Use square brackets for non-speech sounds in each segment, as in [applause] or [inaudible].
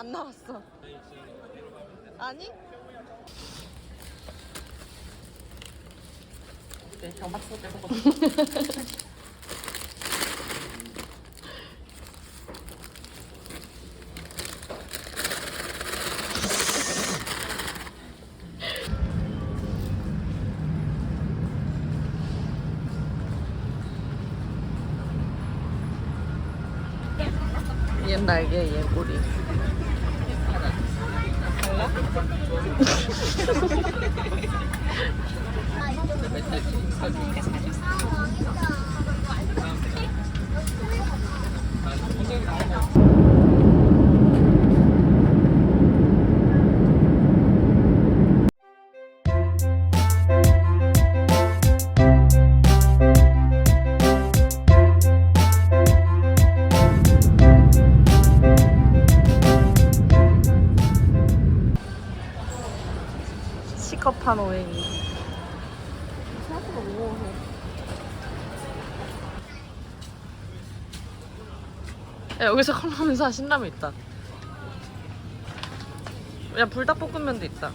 안 나왔어. 아니? 네, 경박스 빼먹어. 얘 날개, 얘 꼬리. 시커판 오행이. 생각보다 무거워서. 야, 여기서 컵라면 사 신라면 있다. 야 불닭볶음면도 있다.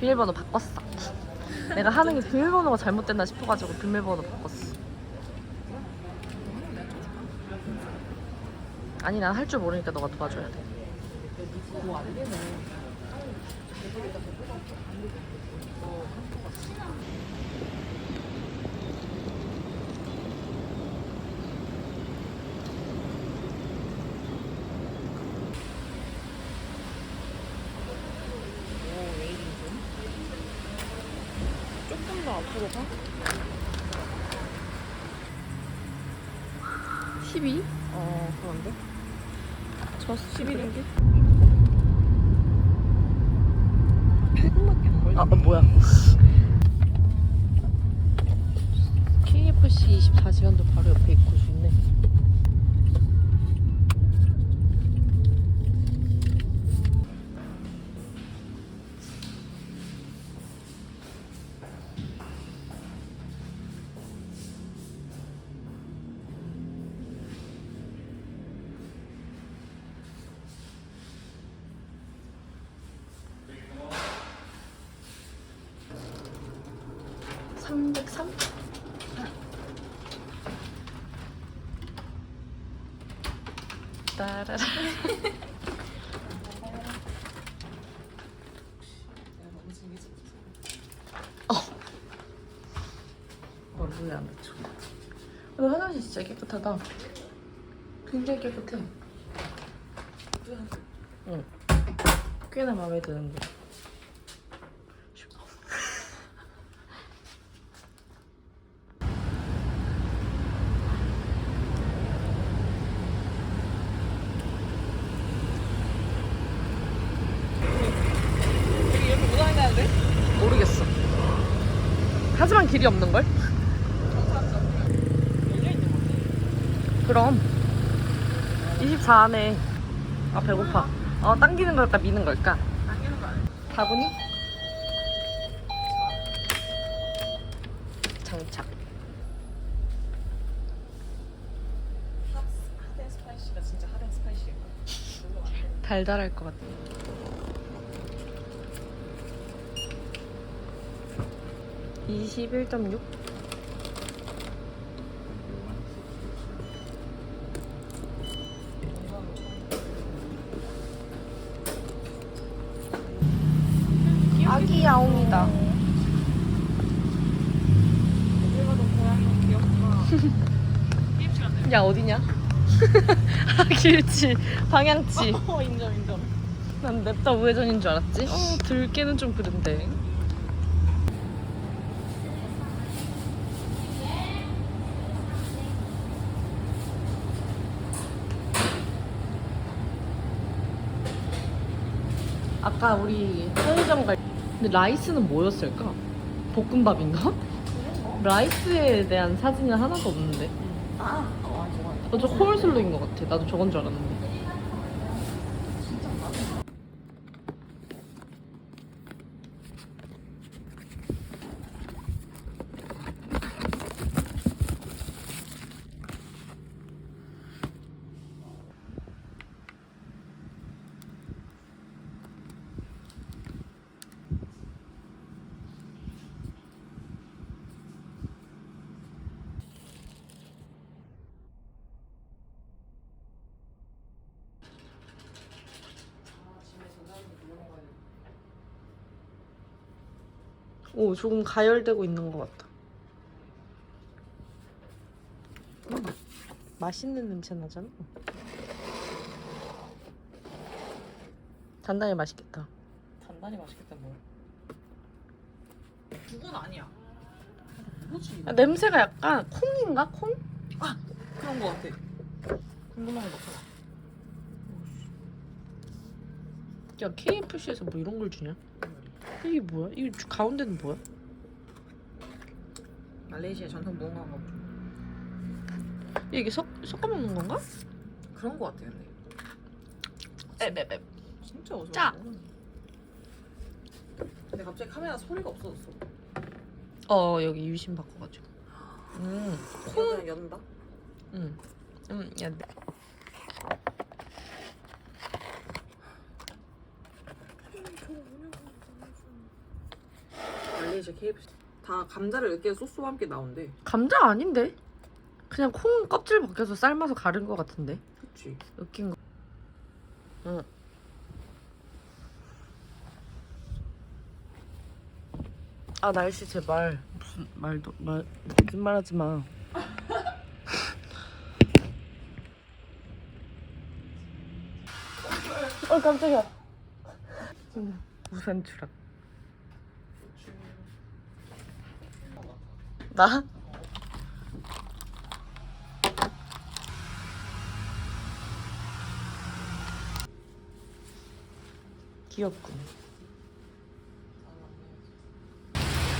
비밀번호 바꿨어. 내가 하는 게 [laughs] 비밀번호가 잘못됐나 싶어가지고 비밀번호 바꿨어. 아니 난 할 줄 모르니까 너가 도와줘야 돼. 조금 더 앞으로 가? 12? 어, 그런데? 저 11인데? 아, 어, 뭐야. KFC 24시간도 바로 옆에 있고 있네. 따라라. 어. 어, 물이 안 맺혀. 근데 화장실 진짜 깨끗하다. 굉장히 깨끗해. 응. 꽤나 마음에 드는데. 여기 이렇게 못 다닌다는데? 모르겠어. 하지만 길이 없는 걸? 그럼 24 안에 아 배고파. 어 당기는 걸까 미는 걸까? 당기는 거 아니야? 다분히 장착. 핫앤 스파이시가 진짜 핫앤 스파이시인가? 달달할 것 같아. 이십일 점 육. 아기 야옹이다. [laughs] 야 어디냐? [laughs] 아 길치 방향치. 어, 인정, 인정. 난 냅다 우회전인 줄 알았지. 어 들깨는 좀 그런데. 아까 우리 편의점 갈 근데 라이스는 뭐였을까? 볶음밥인가? 라이스에 대한 사진은 하나도 없는데. 아, 어, 아, 저거. 어, 저 코울슬로인 것 같아. 나도 저건 줄 알았는데. 오 조금 가열되고 있는 것 같다. 음, 맛있는 냄새 나잖아. 단단히 맛있겠다. 단단히 맛있겠다 뭐. 죽은 아니야. 뭐지? 아, 냄새가 약간 콩인가? 콩? 그런 거 같아. 궁금한 거 같아. 야 KFC에서 뭐 이런 걸 주냐? 이게 뭐야? 이 가운데는 뭐야? 말레이시아 전통 무언가인 거 보죠. 이게 섞, 섞어 먹는 건가? 그런 거 같아 근데. 에베베. 진짜 어지러워. 짜. 근데 갑자기 카메라 소리가 없어졌어. 어 여기 유심 바꿔가지고. 음. 콩 연다. 응. 음, 야, 네. 말레이시아 KFC 다 감자를 으깨 소스와 함께 나온대. 감자 아닌데? 그냥 콩 껍질 벗겨서 삶아서 가른 것 같은데. 그치. 으깬 거. 응. 아 날씨 제발 무슨 말도 말 거짓말하지 마. 어 깜짝이야. 음, 우산 추락. 나? [laughs] 귀엽군.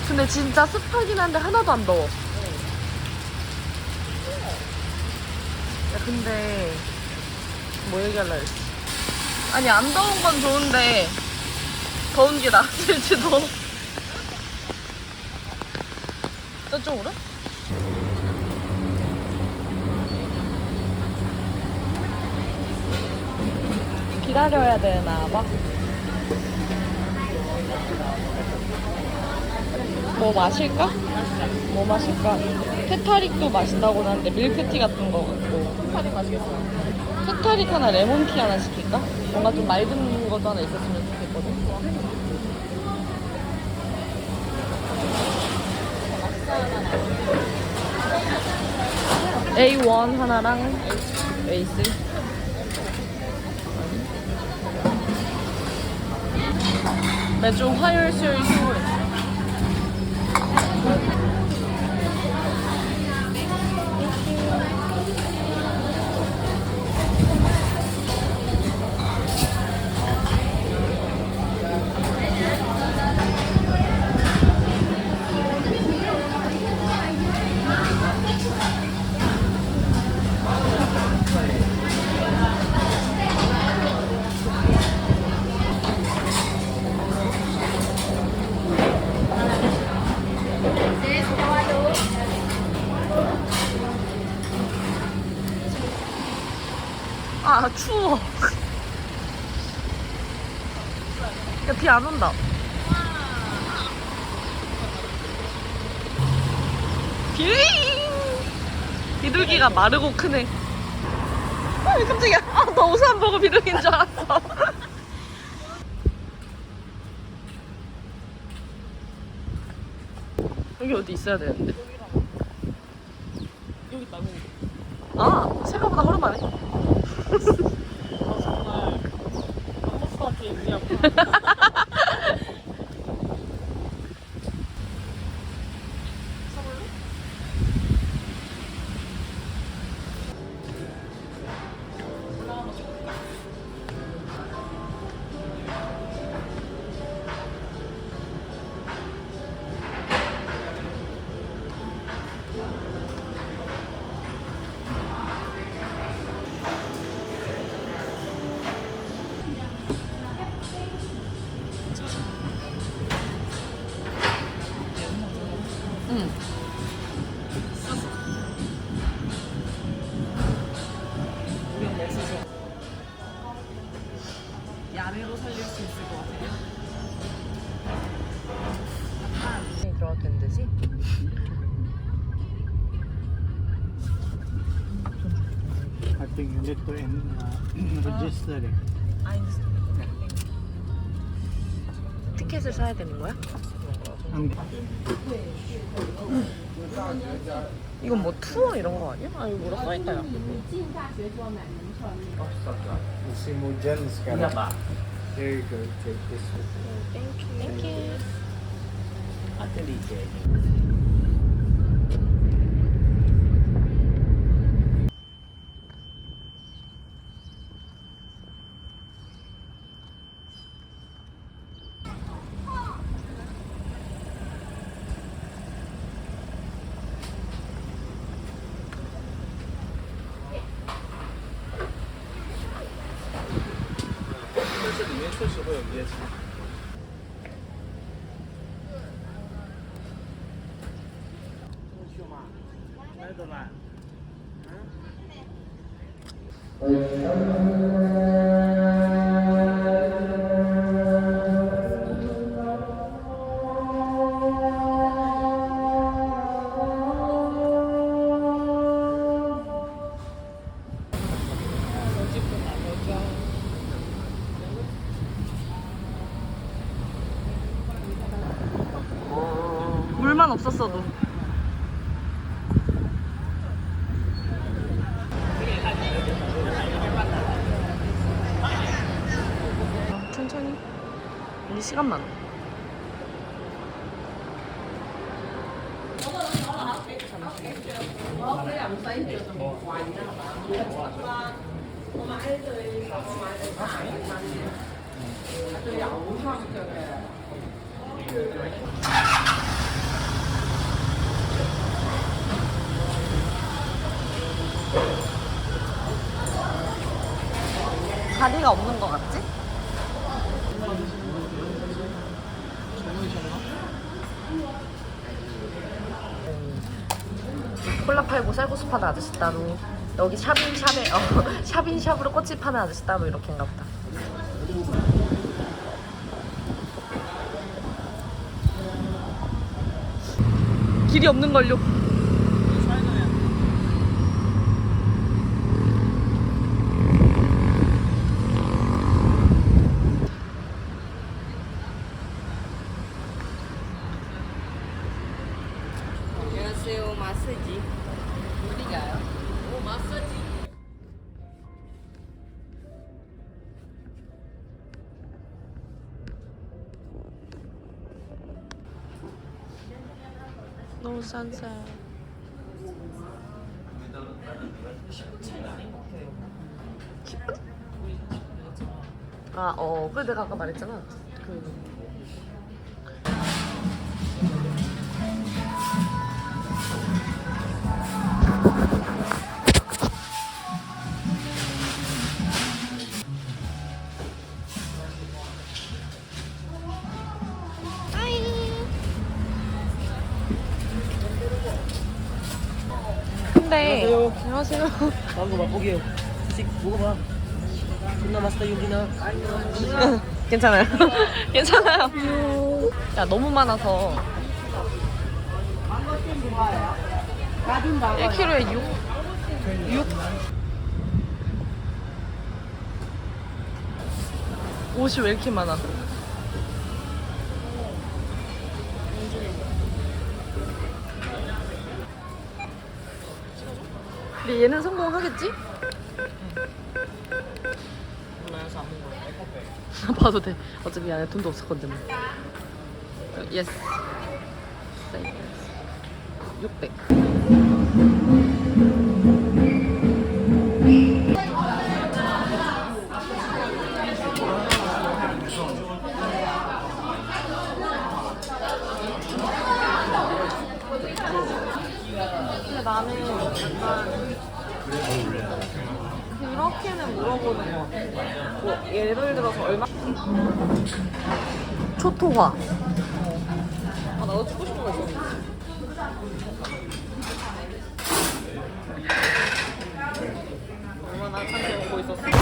근데 진짜 습하긴 한데 하나도 안 더워. 야 근데 뭐 얘기할라 했지? 아니 안 더운 건 좋은데 더운 게 나을지도. 저쪽으로? 기다려야 되나 봐. 뭐 마실까? 뭐 마실까? 테타릭도 마신다고 하는데 밀크티 같은 거 같고. 파리 맛있겠어. 테타릭 하나, 레몬티 하나 시킬까? 뭔가 좀 맑은 것도 하나 있었으면 좋겠거 A1 하나랑 에이스. 매주 화요일, 수요일, 수요일. 비 안 온다. 비 비둘기가 마르고 크네. 아 깜짝이야. 아, 너 우산 보고 비둘기인 줄 알았어. [laughs] 여기 어디 있어야 되는데? 여기 있다고. 아 need to in, uh, register it. 아니, 티켓을 사야 되는 거야? 거야. And 이건 뭐 투어 이런 거 아니야? 아 이거 뭐라 써 있다 야你是 Mujan sekarang. There you go. Take this with you. Atelier. 물만 우리 시간 많아 자리가 없는 것 같지? 팔고 쌀국수 파는 아저씨 따로 여기 샵인샵에 어, [laughs] 샵인샵으로 꽃집 파는 아저씨 따로 이렇게인가 보다 길이 없는 걸요. 너무 싼싸 아, 어, 그래 내가 아까 말했잖아. 그 안녕하세요. Bago 맛보게요. 씩 먹어봐. 존나 맛있다 여기나. [laughs] 괜찮아요. [laughs] 괜찮아요. 야 너무 많아서 1kg에 6 6 옷이 왜 이렇게 많아? 근데 얘는 성공하겠지? [laughs] 봐도 돼. 어차피 안에 돈도 없었거든. 예스. 네. 600. 근데 나는 약간 이렇게는 물어보는 거 같아. 뭐 예를 들어서 얼마? 초토화. 아 나도 주고 싶은 거 있어. 얼마나 참게 먹고 있었어.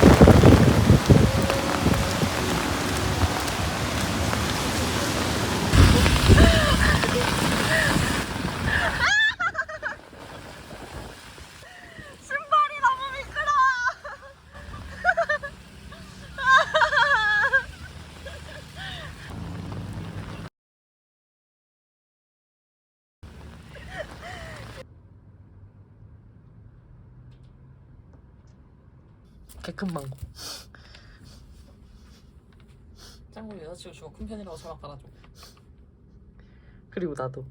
개큰 망고. 짱구 여자친구 주고 큰 편이라고 전화 받아줘. 그리고 나도.